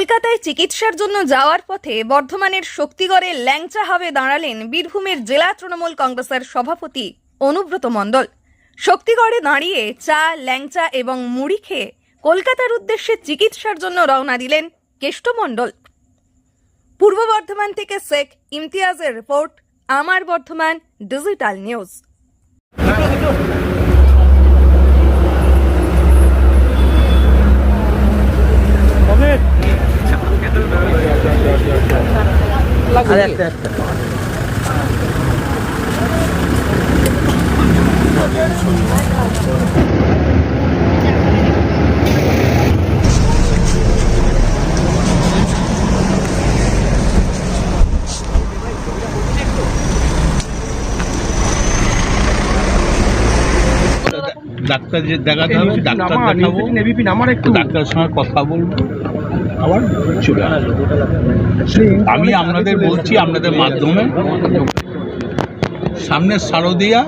কলকাতায় চিকিৎসার জন্য যাওয়ার পথে বর্ধমানের শক্তিগড়ে ল্যাংচা হাবে দাঁড়ালেন বীরভূমের জেলা তৃণমূল কংগ্রেসের সভাপতি অনুব্রত মণ্ডল। শক্তিগড়ে দাঁড়িয়ে চা, ল্যাংচা এবং মুড়ি খেয়ে কলকাতার উদ্দেশ্যে চিকিৎসার জন্য রওনা দিলেন কেষ্টমণ্ডল পূর্ব বর্ধমান থেকে শেখ ইমতিয়াজের রিপোর্ট, আমার বর্ধমান, ডিজিটাল নিউজ। আরে একটা একটা। ডাক্তার যে দেখাতে হবে ডাক্তার দেখাবো। আমার একটু। ডাক্তারের সঙ্গে কথা বলব। আবার চলে আসব। আমি আপনাদের বলছি আপনাদের মাধ্যমে। সামনে শারদিয়া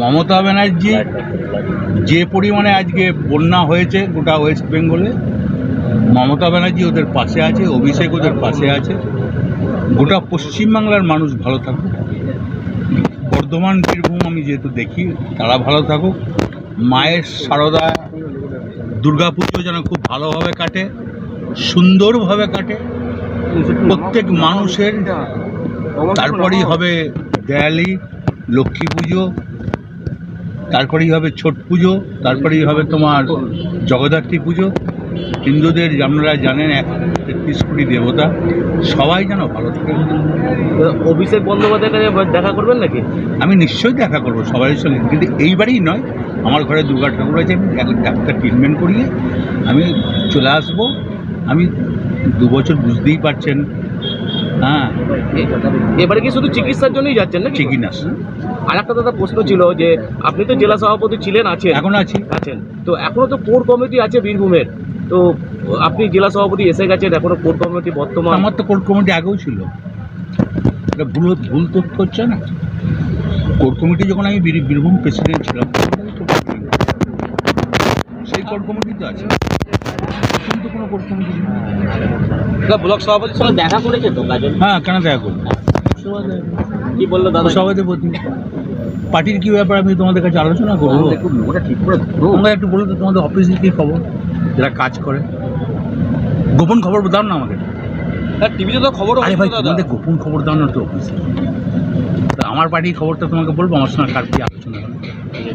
মমতা ব্যানার্জি যে পরিমাণে আজকে বন্যা হয়েছে গোটা ওয়েস্ট বেঙ্গলে মমতা ব্যানার্জি ওদের পাশে আছে অভিষেক ওদের পাশে আছে। গোটা পশ্চিমবাংলার মানুষ ভালো থাকুক। বর্ধমান বীরভূম আমি যেহেতু দেখি তারা ভালো থাকুক। মায়ের সারদা দুর্গাপুজো যেন খুব ভালোভাবে কাটে। সুন্দরভাবে কাটে। প্রত্যেক মানুষের তারপরেই হবে দেয়ালি লক্ষ্মী পুজো তারপরেই হবে ছট পুজো তারপরেই হবে তোমার জগদ্ধাত্রী পুজো। হিন্দুদের আপনারা জানেন এক তেত্রিশ কোটি দেবতা। সবাই যেন ভালো থাকে। অভিষেক বন্দ্যোপাধ্যায়ের কাছে দেখা করবেন নাকি? আমি নিশ্চয়ই দেখা করব সবাই সঙ্গে কিন্তু এইবারই নয় আমার ঘরে দুর্গা ঠাকুর আছে আমি এক ডাক্তার ট্রিটমেন্ট করিয়ে আমি চলে আসব। আমি দু বছর বুঝতেই পারছেন। হ্যাঁ এবারে কি শুধু চিকিৎসার জন্যই যাচ্ছেন না ঠিকই না। আর একটা দাদা প্রশ্ন ছিল যে আপনি তো জেলা সভাপতি ছিলেন আছেন। এখন আছি। আছেন। তো এখনও তো কোর কমিটি আছে বীরভূমের। তো আপনি জেলা সভাপতি এসে গেছেন এখনও কোর কমিটি বর্তমান। আমার তো কোর্ট কমিটি আগেও ছিল। এটা ভুল ভুল তথ্য হচ্ছে না? কোর্ট কমিটি যখন আমি বীর- বীরভূম প্রেসিডেন্ট ছিলাম সেই কোর্ট কমিটি তো আছে। এখন তো কোনো কোর্ট ব্লক সভাপতির সঙ্গে দেখা করেছে তো কাজল হ্যাঁ কেন দেখা করব? কি বলল দাদা? সভাপতি পার্টির কি ব্যাপার আমি তোমাদের কাছে আলোচনা করব? ওটা ঠিক করে তোমরা একটু বলো তো তোমাদের অফিসে কি খবর? যারা কাজ করে। গোপন খবর দাও না আমাকে। টিভিতে তো খবর আরে ভাই তোমাদের গোপন খবর দাও না তো অফিসে। তা আমার পার্টির খবরটা তোমাকে বলব আমার সঙ্গে কার কি আলোচনা